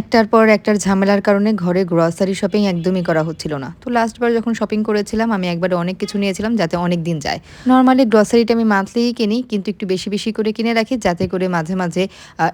একটার পর একটার ঝামেলার কারণে ঘরে গ্রসারি শপিং একদমই করা হচ্ছিল না। তো লাস্টবার যখন শপিং করেছিলাম, আমি একবার অনেক কিছু নিয়েছিলাম যাতে অনেক দিন যায়। নর্মালি গ্রসারিটা আমি মান্থলিই কিনি, কিন্তু একটু বেশি বেশি করে কিনে রাখি, যাতে করে মাঝে মাঝে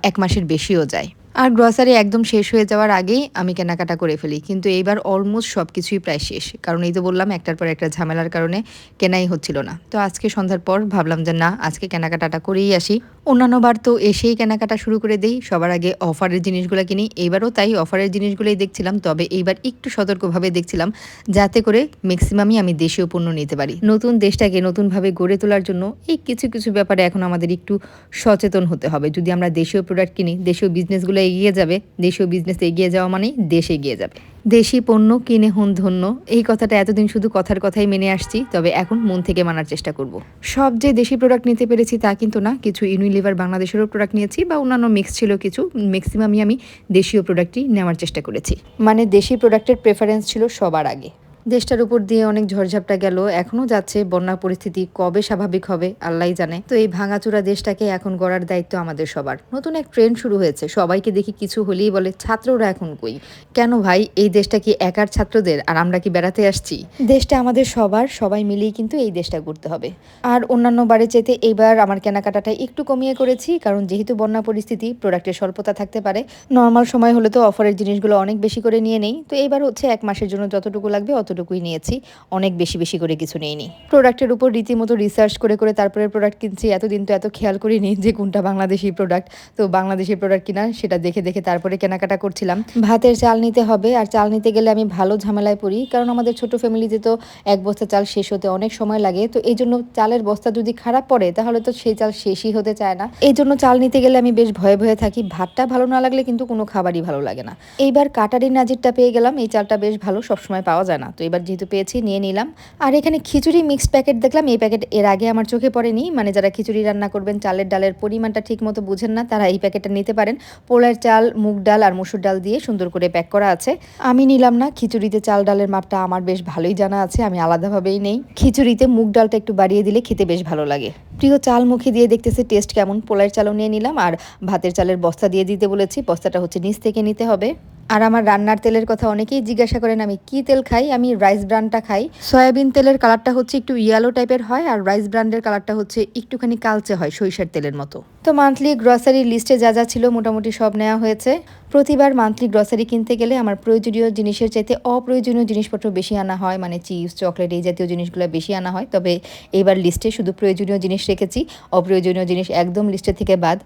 এক মাসের বেশিও যায়। আর গ্রসারি একদম শেষ হয়ে যাওয়ার আগেই আমি কেনাকাটা করে ফেলি। কিন্তু এইবার অলমোস্ট সব কিছুই প্রায় শেষ। কারণ এই তো বললাম, একটার পর একটা ঝামেলার কারণে কেনাই হচ্ছিল না। তো আজকে সন্ধ্যার পর ভাবলাম যে না, আজকে কেনাকাটাটা করেই আসি। অন্যান্য বার তো এসেই কেনাকাটা শুরু করে দেই। সবার আগে অফারের জিনিসগুলো কিনি। এইবারও তাই অফারের জিনিসগুলোই দেখছিলাম। তবে এইবার একটু সতর্কভাবে দেখছিলাম যাতে করে ম্যাক্সিমামই আমি দেশীয় পণ্য নিতে পারি। নতুন দেশটাকে নতুনভাবে গড়ে তোলার জন্য এই কিছু কিছু ব্যাপারে এখন আমাদের একটু সচেতন হতে হবে। যদি আমরা দেশীয় প্রোডাক্ট কিনি, দেশীয় বিজনেসগুলো এগিয়ে যাবে। দেশীয় বিজনেস এগিয়ে যাওয়া মানেই দেশ এগিয়ে যাবে। দেশি পণ্য, কিনে হন ধন্য, এই কথাটা এতদিন শুধু কথার কথাই মেনে আসছি, তবে এখন মন থেকে মানার চেষ্টা করব। সব যে দেশি প্রোডাক্ট নিতে পেরেছি তা কিন্তু না, কিছু ইউনিলিভার বাংলাদেশেরও প্রোডাক্ট নিয়েছি বা অন্যান্য মিক্স ছিল কিছু ম্যাক্সিমামই আমি দেশীয় প্রোডাক্টই নেওয়ার চেষ্টা করেছি। মানে দেশি প্রোডাক্টের প্রেফারেন্স ছিল সবার আগে। দেশটার উপর দিয়ে অনেক ঝড়ঝাপটা গেল এখনও যাচ্ছে, বন্যা পরিস্থিতি কবে স্বাভাবিক হবে আল্লাহ জানে। তো এই ভাঙাচোরা দেশটাকে এখন গড়ার দায়িত্ব আমাদের সবার। নতুন এক ট্রেন্ড শুরু হয়েছে, সবাইকে দেখি কিছু হলেই বলে, ছাত্ররা এখন কই? কেন ভাই, এই দেশটা কি একার ছাত্রদের? আর আমরা কি বেড়াতে আসছি? দেশটা আমাদের সবার, সবাই মিলেই কিন্তু এই দেশটা করতে হবে। আর অন্যান্য বারে চেতে এইবার আমার কেনাকাটাটা একটু কমিয়ে করেছি, কারণ যেহেতু বন্যা পরিস্থিতি প্রোডাক্টের স্বল্পতা থাকতে পারে নর্মাল সময় হলে তো অফারের জিনিসগুলো অনেক বেশি করে নিয়ে নেই। তো এইবার হচ্ছে এক মাসের জন্য যতটুকু লাগবে অতটুকুই নিয়েছি, অনেক বেশি বেশি করে কিছু নেইনি। প্রোডাক্টের উপর রীতিমতো রিসার্চ করে করে তারপরে প্রোডাক্ট কিনছি, এতদিন তো এত খেয়াল করিনি যে কোনটা বাংলাদেশি প্রোডাক্ট তো বাংলাদেশি প্রোডাক্ট কিনা সেটা দেখে দেখে তারপরে কেনাকাটা করছিলাম। ভাতের চাল নিতে হবে, আর চাল নিতে গেলে আমি ভালো ঝামেলায় পড়ি, কারণ আমাদের ছোট ফ্যামিলিতে তো এক বস্তা চাল শেষ হতে অনেক সময় লাগে। তো এই জন্য চালের বস্তা যদি খারাপ পড়ে, তাহলে তো সেই চাল শেষই হতে চায় না। এই জন্য চাল নিতে গেলে আমি বেশ ভয়ে ভয়ে থাকি, ভাতটা ভালো না লাগলে কিন্তু কোনো খাবারই ভালো লাগে না। এইবার কাটারি নাজিরটা পেয়ে গেলাম, এই চালটা বেশ ভালো, সবসময় পাওয়া যায় না। তো এবার যেহেতু পেয়েছি, নিয়ে নিলাম। আর এখানে খিচুড়ি মিক্স প্যাকেট দেখলাম, এই প্যাকেট এর আগে আমার চোখে পড়েনি। মানে যারা খিচুড়ি রান্না করবেন, চালের ডালের পরিমাণটা ঠিক মতো বুঝেন না, তারা এই প্যাকেটটা নিতে পারেন। পোলার চাল, মুগ ডাল আর মসুর ডাল দিয়ে সুন্দর করে প্যাক করা আছে। আমি নিলাম না, খিচুড়িতে চাল ডালের মাপটা আমার বেশ ভালোই জানা আছে, আমি আলাদাভাবেই নেই। খিচুড়িতে মুগ ডালটা একটু বাড়িয়ে দিলে খেতে বেশ ভালো লাগে। প্রিয় চাল মুখে দিয়ে দেখতেছে টেস্ট কেমন? পোলার চালও নিয়ে নিলাম, আর ভাতের চালের বস্তা দিয়ে দিতে বলেছি, বস্তাটা হচ্ছে নিচ থেকে নিতে হবে। আর আমার রান্নার তেলের কথা অনেকেই জিজ্ঞাসা করেন, আমি কি তেল খাই? আমি রাইস ব্র্যান্ডটা খাই। সয়াবিন তেলের কালারটা হচ্ছে একটু ইয়েলো টাইপের হয়, আর রাইস ব্র্যান্ডের কালারটা হচ্ছে একটুখানি কালচে হয়, সরিষার তেলের মতো। তো মান্থলি গ্রসারি লিস্টে যা যা ছিল মোটামুটি সব নেওয়া হয়েছে। প্রতিবার মান্থলি গ্রসারি কিনতে গেলে আমার প্রয়োজনীয় জিনিসের চাইতে অপ্রয়োজনীয় জিনিসপত্র বেশি আনা হয় মানে চিপস চকলেট এই জাতীয় জিনিসগুলো বেশি আনা হয়। তবে এবার লিস্টে শুধু প্রয়োজনীয় জিনিস রেখেছি, অপ্রয়োজনীয় জিনিস একদম লিস্টে থেকে বাদ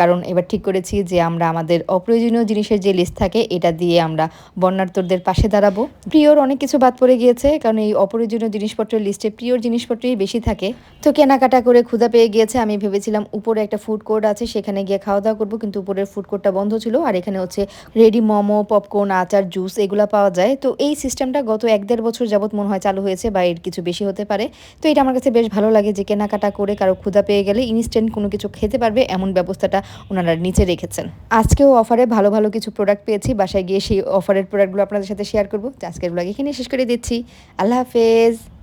কারণ এবার ঠিক করেছি যে আমরা আমাদের অপ্রয়োজনীয় জিনিসের যে লিস্ট থাকে, এটা দিয়ে আমরা বন্যার্থদের পাশে দাঁড়াবো। প্রিয়র অনেক কিছু বাদ পড়ে গিয়েছে, কারণ এই অপ্রয়োজনীয় জিনিসপত্রের লিস্টে প্রিয়র জিনিসপত্রই বেশি থাকে। তো কেনাকাটা করে ক্ষুধা পেয়ে গিয়েছে, আমি ভেবেছিলাম উপরে একটা ফুড কোর্ট আছে, সেখানে গিয়ে খাওয়া দাওয়া করব, কিন্তু উপরের ফুড কোর্টটা বন্ধ ছিল, আর এখানে হচ্ছে রেডি মোমো পপকর্ন আচার জুস এগুলো পাওয়া যায়। তো এই সিস্টেমটা গত এক দেড় বছর যাবত মনে হয় চালু হয়েছে বা এর কিছু বেশি হতে পারে। তো এটা আমার কাছে বেশ ভালো লাগে যে কেনাকাটা করে কারও ক্ষুধা পেয়ে গেলে ইনস্ট্যান্ট কোনো কিছু খেতে পারবে এমন ব্যবস্থাটা ওনারা নিচে রেখেছেন। আজকেও অফারে ভালো ভালো কিছু প্রোডাক্ট পেয়েছি। বাসায় গিয়ে সেই অফারের প্রোডাক্টগুলো আপনাদের সাথে শেয়ার করব। আজকের ব্লগ এখানে শেষ করে দিচ্ছি। আল্লাহ হাফেজ।